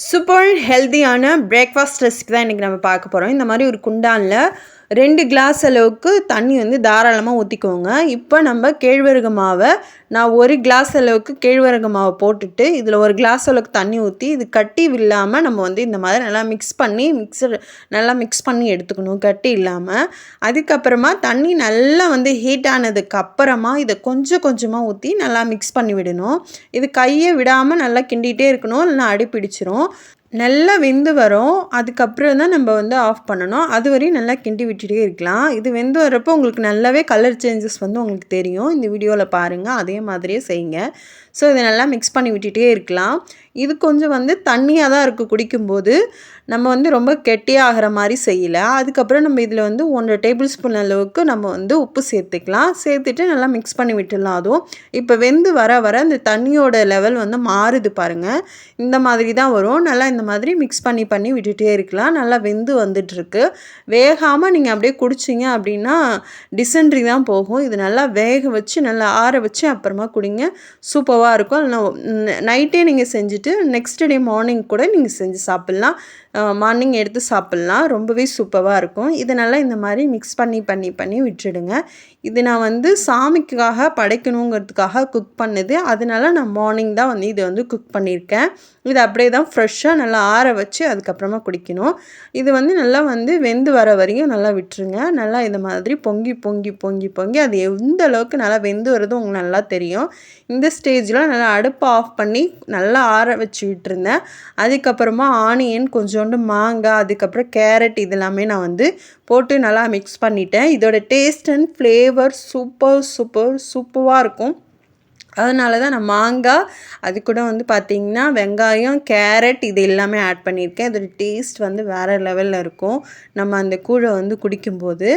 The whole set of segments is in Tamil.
சூப்பர் ஹெல்த்தியான பிரேக்ஃபாஸ்ட் ரெசிபி தான் இன்றைக்கி நம்ம பார்க்க போகிறோம் இந்த மாதிரி ஒரு குண்டானில் ரெண்டு கிளாஸ் அளவுக்கு தண்ணி வந்து தாராளமாக ஊற்றிக்கோங்க இப்போ நம்ம கேழ்வரகு மாவை நான் ஒரு கிளாஸ் அளவுக்கு கேழ்வரகு மாவை போட்டுட்டு இதில் ஒரு கிளாஸ் அளவுக்கு தண்ணி ஊற்றி இது கட்டி இல்லாமல் நம்ம வந்து இந்த மாதிரி நல்லா மிக்ஸ் பண்ணி மிக்சர் நல்லா மிக்ஸ் பண்ணி எடுத்துக்கணும் கட்டி இல்லாமல் அதுக்கப்புறமா தண்ணி நல்லா வந்து ஹீட் ஆனதுக்கு அப்புறமா இதை கொஞ்சம் கொஞ்சமாக ஊற்றி நல்லா மிக்ஸ் பண்ணி விடணும். இது கையை விடாமல் நல்லா கிண்டிகிட்டே இருக்கணும் இல்லைன்னா அடி பிடிச்சிரும். நல்லா வெந்து வரும். அதுக்கப்புறம் தான் நம்ம வந்து ஆஃப் பண்ணணும். அது வரையும் நல்லா கிண்டி விட்டுட்டே இருக்கலாம். இது வெந்து வரப்போ உங்களுக்கு நல்லாவே கலர் சேஞ்சஸ் வந்து உங்களுக்கு தெரியும். இந்த வீடியோவில் பாருங்கள் அதே மாதிரியே செய்யுங்க. ஸோ இதை நல்லா மிக்ஸ் பண்ணி விட்டுட்டே இருக்கலாம். இது கொஞ்சம் வந்து தண்ணியாக தான் இருக்குது குடிக்கும்போது. நம்ம வந்து ரொம்ப கெட்டியாகிற மாதிரி செய்யலை. அதுக்கப்புறம் நம்ம இதில் வந்து ஒன்றரை டேபிள் ஸ்பூன் அளவுக்கு நம்ம வந்து உப்பு சேர்த்துக்கலாம். சேர்த்துட்டு நல்லா மிக்ஸ் பண்ணி விட்டுடலாம். அதுவும் இப்போ வெந்து வர வர இந்த தண்ணியோட லெவல் வந்து மாறுது பாருங்கள் இந்த மாதிரி தான் வரும். நல்லா இந்த மாதிரி மிக்ஸ் பண்ணி பண்ணி விட்டுகிட்டே இருக்கலாம். நல்லா வெந்து வந்துட்டுருக்கு வேகாமல் நீங்கள் அப்படியே குடிச்சிங்க அப்படின்னா டிசென்ட்ரி தான் போகும். இது நல்லா வேக வச்சு நல்லா ஆற வச்சு அப்புறமா குடிங்க. சூப்பராக இருக்கும். நைட்டே நீங்கள் செஞ்சு செஞ்சுட்டு நெக்ஸ்ட் டே மார்னிங் கூட நீங்கள் செஞ்சு சாப்பிட்லாம். மார்னிங் எடுத்து சாப்பிட்லாம். ரொம்பவே சூப்பராக இருக்கும். இதனால் இந்த மாதிரி மிக்ஸ் பண்ணி பண்ணி பண்ணி விட்டுடுங்க. இது நான் வந்து சாமிக்காக படைக்கணுங்கிறதுக்காக குக் பண்ணுது. அதனால நான் மார்னிங் தான் வந்து இதை வந்து குக் பண்ணியிருக்கேன். இது அப்படியே தான் ஃப்ரெஷ்ஷாக நல்லா ஆற வச்சு அதுக்கப்புறமா குடிக்கணும். இது வந்து நல்லா வந்து வெந்து வர வரையும் நல்லா விட்டுருங்க. நல்லா இந்த மாதிரி பொங்கி பொங்கி பொங்கி பொங்கி அது எந்த அளவுக்கு நல்லா வெந்து வருது உங்களுக்கு நல்லா தெரியும். இந்த ஸ்டேஜில் நல்லா அடுப்பை ஆஃப் பண்ணி நல்லா ஆற வச்சு விட்டுருந்தேன். அதுக்கப்புறமா ஆனியன் கொஞ்சோண்டு மாங்காய் அதுக்கப்புறம் கேரட் இதெல்லாமே நான் வந்து போட்டு நல்லா மிக்ஸ் பண்ணிட்டேன். இதோட taste and flavour super super சூப்பராக இருக்கும். அதனால தான் நான் மாங்காய் அது கூட வந்து பார்த்திங்கன்னா வெங்காயம் கேரட் இது எல்லாமே ஆட் பண்ணியிருக்கேன். அதோட டேஸ்ட் வந்து வேறு லெவலில் இருக்கும். நம்ம அந்த கூழை வந்து குடிக்கும்போது.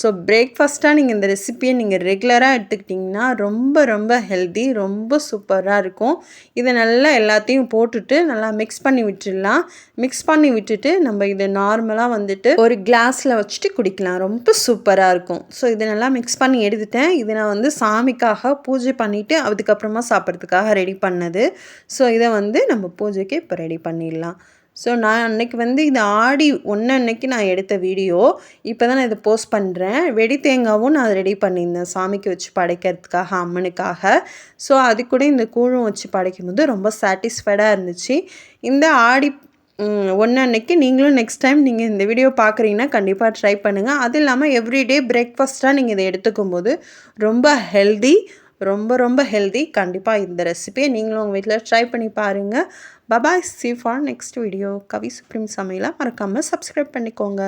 ஸோ பிரேக்ஃபாஸ்ட்டாக நீங்கள் இந்த ரெசிப்பியை நீங்கள் ரெகுலராக எடுத்துக்கிட்டிங்கன்னா ரொம்ப ரொம்ப ஹெல்தி ரொம்ப சூப்பராக இருக்கும். இதை நல்லா எல்லாத்தையும் போட்டுட்டு நல்லா மிக்ஸ் பண்ணி விட்டுடலாம். மிக்ஸ் பண்ணி விட்டுட்டு நம்ம இதை நார்மலாக வந்துட்டு ஒரு கிளாஸில் வச்சுட்டு குடிக்கலாம். ரொம்ப சூப்பராக இருக்கும். ஸோ இதை நல்லா மிக்ஸ் பண்ணி எடுத்துட்டேன். இதை நான் வந்து சாமிக்காக பூஜை பண்ணிவிட்டு அதுக்கு அதுக்கப்புறமா சாப்பிட்றதுக்காக ரெடி பண்ணது. ஸோ இதை வந்து நம்ம பூஜைக்கு இப்போ ரெடி பண்ணிடலாம். ஸோ நான் அன்னைக்கு வந்து இது ஆடி ஒன்று அன்னைக்கு நான் எடுத்த வீடியோ இப்போ தான் நான் இதை போஸ்ட் பண்ணுறேன் வெடி தேங்காவும் நான் ரெடி பண்ணியிருந்தேன். சாமிக்கு வச்சு படைக்கிறதுக்காக அம்மனுக்காக. ஸோ அது கூட இந்த கூழும் வச்சு படைக்கும் போது ரொம்ப சாட்டிஸ்ஃபைடாக இருந்துச்சு. இந்த ஆடி ஒன்று அன்னைக்கு நீங்களும் நெக்ஸ்ட் டைம் நீங்கள் இந்த வீடியோ பார்க்குறீங்கன்னா கண்டிப்பாக ட்ரை பண்ணுங்கள் அது இல்லாமல் எவ்ரிடே பிரேக்ஃபாஸ்ட்டாக நீங்கள் இதை எடுத்துக்கும் போது ரொம்ப ஹெல்தி ரொம்ப ரொம்ப ஹெல்தி கண்டிப்பாக இந்த ரெசிபியை நீங்களும் உங்கள் வீட்டில் ட்ரை பண்ணி பாருங்கள் bye bye see for next video Kavi supreme சமையலாக மறக்காமல் சப்ஸ்கிரைப் பண்ணிக்கோங்க.